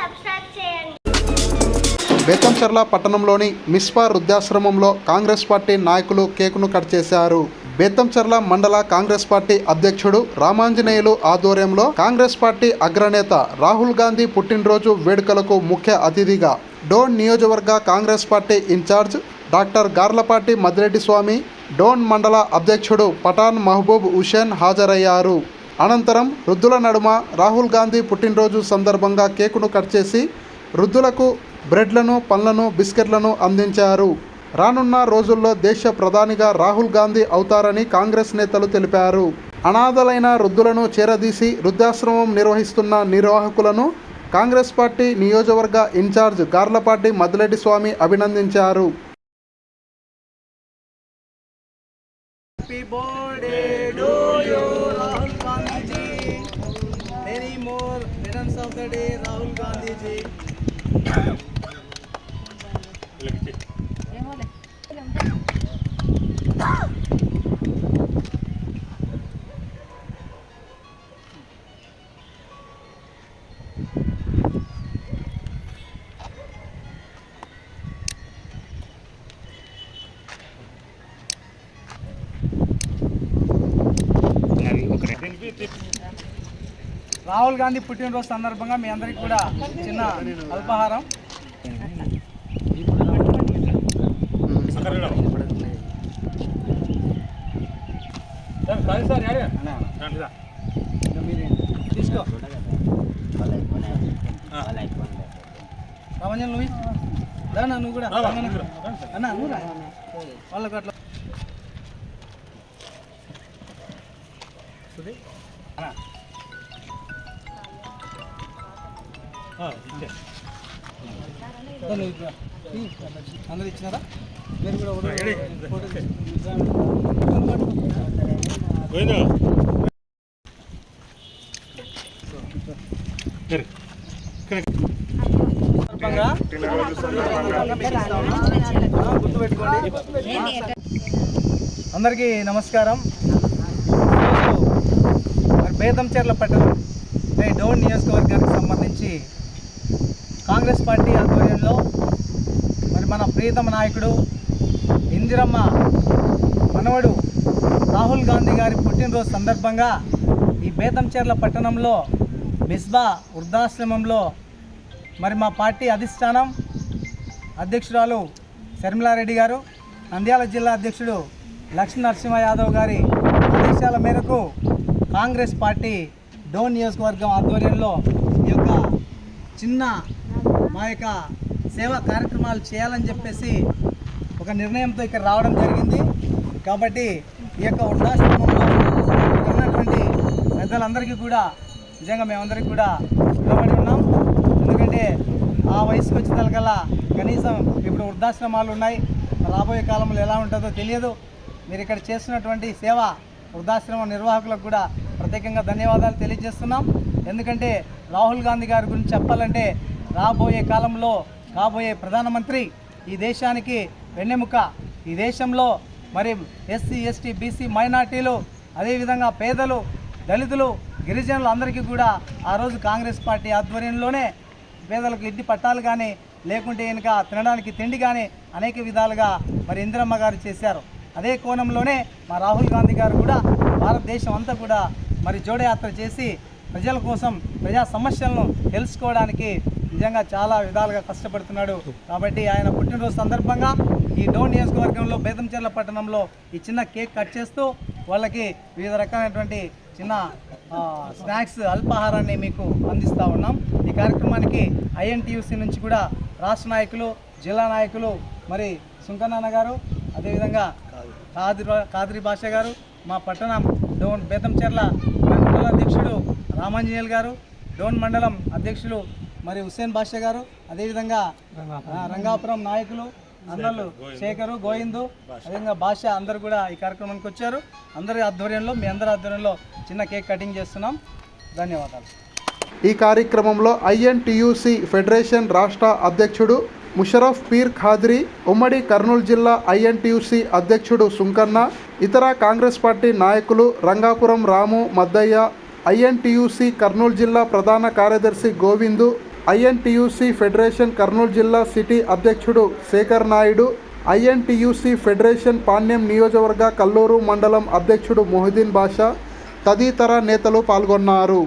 Subscribe చేయండి. బేతంచెర్ల పట్టణంలోని మిస్పా వృద్ధాశ్రమంలో కాంగ్రెస్ పార్టీ నాయకులు కేకును కట్ చేశారు. బేతంచెర్ల మండల కాంగ్రెస్ పార్టీ అధ్యక్షుడు రామాంజనేయులు ఆధ్వర్యంలో కాంగ్రెస్ పార్టీ అగ్రనేత రాహుల్ గాంధీ పుట్టినరోజు వేడుకలకు ముఖ్య అతిథిగా డోన్ నియోజకవర్గ Congress party incharge doctor Garlapati Madreddy Swamy Dhone మండల అధ్యక్షుడు పఠాన్ మహబూబ్ హుషేన్ హాజరయ్యారు. అనంతరం వృద్ధుల నడుమ రాహుల్ గాంధీ పుట్టినరోజు సందర్భంగా కేకును కట్ చేసి వృద్ధులకు బ్రెడ్లను పండ్లను బిస్కెట్లను అందించారు. రానున్న రోజుల్లో దేశ ప్రధానిగా రాహుల్ గాంధీ అవుతారని కాంగ్రెస్ నేతలు తెలిపారు. అనాథలైన వృద్ధులను చేరదీసి వృద్ధాశ్రమం నిర్వహిస్తున్న నిర్వాహకులను కాంగ్రెస్ పార్టీ నియోజకవర్గ ఇన్ఛార్జ్ గార్లపాటి మదిరెడ్డి స్వామి అభినందించారు. More returns of the day, Rahul Gandhi ji. Rahul Gandhi పుట్టినరోజు సందర్భంగా మీ అందరికి కూడా చిన్న అల్పాహారం. తీసుకో రామంజన్ నువ్వు రానా నువ్వు కూడా. అన్న నువ్వు రా. వాళ్ళకు అట్లా. అన్న. అందరు ఇచ్చినారా? మీరు కూడా అందరికీ నమస్కారం. బేతంచెర్ల పట్టణం డోన్ నియోజకవర్గానికి సంబంధించి కాంగ్రెస్ పార్టీ ఆధ్వర్యంలో మరి మన ప్రియతమ నాయకుడు ఇందిరమ్మ మనవడు రాహుల్ గాంధీ గారి పుట్టినరోజు సందర్భంగా ఈ బేతంచెర్ల పట్టణంలో మిస్బా వృద్ధాశ్రమంలో మరి మా పార్టీ అధిష్టానం అధ్యక్షురాలు శర్మిలారెడ్డి గారు నంద్యాల జిల్లా అధ్యక్షుడు లక్ష్మీ నరసింహ యాదవ్ గారి ఆదేశాల మేరకు కాంగ్రెస్ పార్టీ డోన్ నియోజకవర్గం ఆధ్వర్యంలో ఈ యొక్క చిన్న మా యొక్క సేవా కార్యక్రమాలు చేయాలని చెప్పేసి ఒక నిర్ణయంతో ఇక్కడ రావడం జరిగింది. కాబట్టి ఈ యొక్క వృద్ధాశ్రమంలో ఉన్నటువంటి పెద్దలందరికీ కూడా నిజంగా మేమందరికీ కూడా రుణపడి ఉన్నాం. ఎందుకంటే ఆ వయసుకు వచ్చేదానికల్లా కనీసం ఇప్పుడు వృద్ధాశ్రమాలు ఉన్నాయి. రాబోయే కాలంలో ఎలా ఉంటుందో తెలియదు. మీరు ఇక్కడ చేస్తున్నటువంటి సేవ వృద్ధాశ్రమ నిర్వాహకులకు కూడా ప్రత్యేకంగా ధన్యవాదాలు తెలియజేస్తున్నాం. ఎందుకంటే రాహుల్ గాంధీ గారి గురించి చెప్పాలంటే రాబోయే కాలంలో కాబోయే ప్రధానమంత్రి ఈ దేశానికి వెన్నెముక. ఈ దేశంలో మరి ఎస్సీ ఎస్టీ బీసీ మైనార్టీలు అదేవిధంగా పేదలు దళితులు గిరిజనులు అందరికీ కూడా ఆ రోజు కాంగ్రెస్ పార్టీ ఆధ్వర్యంలోనే పేదలకు ఇంటి పట్టాలు కానీ లేకుంటే కనుక తినడానికి తిండి కానీ అనేక విధాలుగా మరి ఇందిరమ్మ గారు చేశారు. అదే కోణంలోనే మా రాహుల్ గాంధీ గారు కూడా భారతదేశం అంతా కూడా మరి జోడయాత్ర చేసి ప్రజల కోసం ప్రజా సమస్యలను తెలుసుకోవడానికి నిజంగా చాలా విధాలుగా కష్టపడుతున్నాడు. కాబట్టి ఆయన పుట్టినరోజు సందర్భంగా ఈ డోన్ నియోజకవర్గంలో బేతంచెర్ల పట్టణంలో ఈ చిన్న కేక్ కట్ చేస్తూ వాళ్ళకి వివిధ రకాలైనటువంటి చిన్న స్నాక్స్ అల్పాహారాన్ని మీకు అందిస్తూ ఉన్నాం. ఈ కార్యక్రమానికి ఐఎన్టీయూసీ నుంచి కూడా రాష్ట్ర నాయకులు జిల్లా నాయకులు మరి సుంకనాన్న గారు అదేవిధంగా కాదిరి కాదిరి భాష గారు మా పట్టణం డోన్ బేతంచెర్ల మండల అధ్యక్షుడు రామాంజనేయులు గారు డోన్ మండలం అధ్యక్షులు మరి హుస్సేన్ బాషా గారు అదేవిధంగా రంగాపురం. నాయకులు అన్నలు శేఖరు గోవిందు అదేవిధంగా భాష అందరూ కూడా ఈ కార్యక్రమానికి వచ్చారు. అందరి ఆధ్వర్యంలో మీ అందరి ఆధ్వర్యంలో చిన్న కేక్ కటింగ్ చేస్తున్నాం. ధన్యవాదాలు. ఈ కార్యక్రమంలో ఐఎన్టీయూసీ ఫెడరేషన్ రాష్ట్ర అధ్యక్షుడు ముషరఫ్ పీర్ ఖాద్రి ఉమ్మడి కర్నూలు జిల్లా ఐఎన్టీయూసీ అధ్యక్షుడు సుంకన్న ఇతర కాంగ్రెస్ పార్టీ నాయకులు రంగాపురం రాము మద్దయ్య ఐఎన్టీయూసీ కర్నూలు జిల్లా ప్రధాన కార్యదర్శి గోవిందు ఐఎన్టీయూసీ ఫెడరేషన్ కర్నూలు జిల్లా సిటీ అధ్యక్షుడు శేఖర్ నాయుడు ఐఎన్టీయూసీ ఫెడరేషన్ పాణ్యం నియోజకవర్గ కల్లూరు మండలం అధ్యక్షుడు మొహిదీన్ బాషా తదితర నేతలు పాల్గొన్నారు.